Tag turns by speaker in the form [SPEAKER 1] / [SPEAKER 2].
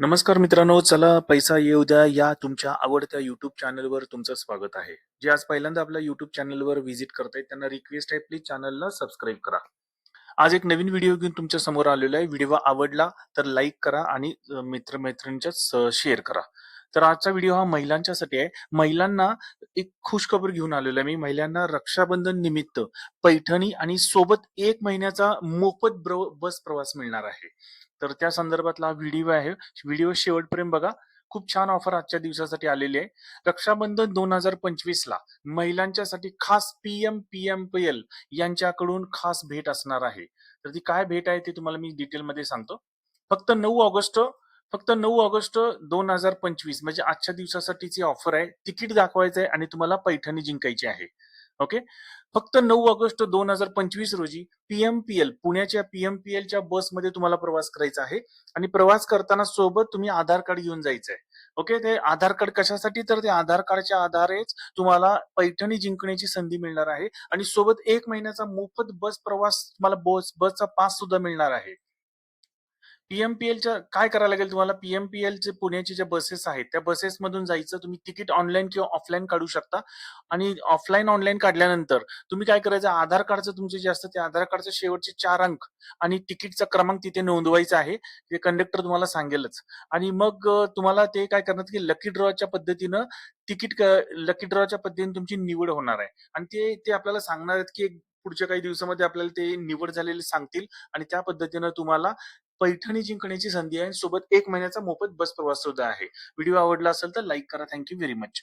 [SPEAKER 1] नमस्कार मित्रांनो चला पैसा येऊ द्या या तुमच्या आवडत्या युट्यूब चॅनलवर तुमचं स्वागत आहे. जे आज पहिल्यांदा आपल्या युट्यूब चॅनलवर व्हिजिट करतायत त्यांना रिक्वेस्ट आहे प्लीज चॅनलला सबस्क्राईब करा. आज एक नवीन व्हिडिओ घेऊन तुमच्यासमोर आलेलो आहे. व्हिडिओ आवडला तर लाईक करा आणि मित्रमैत्रिणींच्या शेअर करा. तर आजचा व्हिडिओ हा महिलांच्यासाठी आहे. महिलांना एक खुशखबर घेऊन आलेलो आहे मी. महिलांना रक्षाबंधन निमित्त पैठणी आणि सोबत एक महिन्याचा मोफत बस प्रवास मिळणार आहे. तर त्या संदर्भातला हा व्हिडिओ आहे. व्हिडिओ शेवटपर्यंत बघा. खूप छान ऑफर आजच्या दिवसासाठी आलेली आहे. रक्षाबंधन दोन हजार पंचवीस ला महिलांच्यासाठी खास पीएम पीएम पी एल यांच्याकडून खास भेट असणार आहे. तर ती काय भेट आहे ते तुम्हाला मी डिटेलमध्ये सांगतो. फक्त नऊ ऑगस्ट फक्त नऊ ऑगस्ट दोन हजार पंचवीस म्हणजे आजच्या दिवसासाठीची ऑफर आहे. तिकीट दाखवायचं आहे आणि तुम्हाला पैठणी जिंकायची आहे. ओके फक्त नऊ ऑगस्ट दोन हजार पंचवीस रोजी पीएमपीएल पुण्याच्या पीएमपीएलच्या बसमध्ये तुम्हाला प्रवास करायचा आहे. आणि प्रवास करताना सोबत तुम्ही आधार कार्ड घेऊन जायचं आहे ओके ते आधार कार्ड कशासाठी? तर ते आधार कार्डच्या आधारेच तुम्हाला पैठणी जिंकण्याची संधी मिळणार आहे. आणि सोबत एक महिन्याचा मोफत बस प्रवास तुम्हाला बस बसचा पास सुद्धा मिळणार आहे. पीएमपीएलच्या काय करायला लागेल तुम्हाला? पीएमपीएलचे पुण्याचे जे बसेस आहेत त्या बसेसमधून जायचं तुम्ही तिकीट ऑनलाईन किंवा ऑफलाईन काढू शकता. आणि ऑफलाईन ऑनलाईन काढल्यानंतर तुम्ही काय करायचं? आधार कार्डचं तुमचे जे असतं ते आधार कार्डचे शेवटचे चार अंक आणि तिकीटचा क्रमांक तिथे नोंदवायचा आहे. ते कंडक्टर तुम्हाला सांगेलच. आणि मग तुम्हाला ते काय करणार की लकी ड्रॉच्या पद्धतीनं तिकीट लकी ड्रॉच्या पद्धतीने तुमची निवड होणार आहे. आणि ते ते आपल्याला सांगणार आहेत की पुढच्या काही दिवसामध्ये आपल्याला ते निवड झालेले सांगतील आणि त्या पद्धतीनं तुम्हाला पैठणी जिंकण्याची संधी आहे सोबत एक महिन्याचा मोफत बस प्रवास सुद्धा आहे. व्हिडिओ आवडला असेल तर लाईक करा. Thank you very much.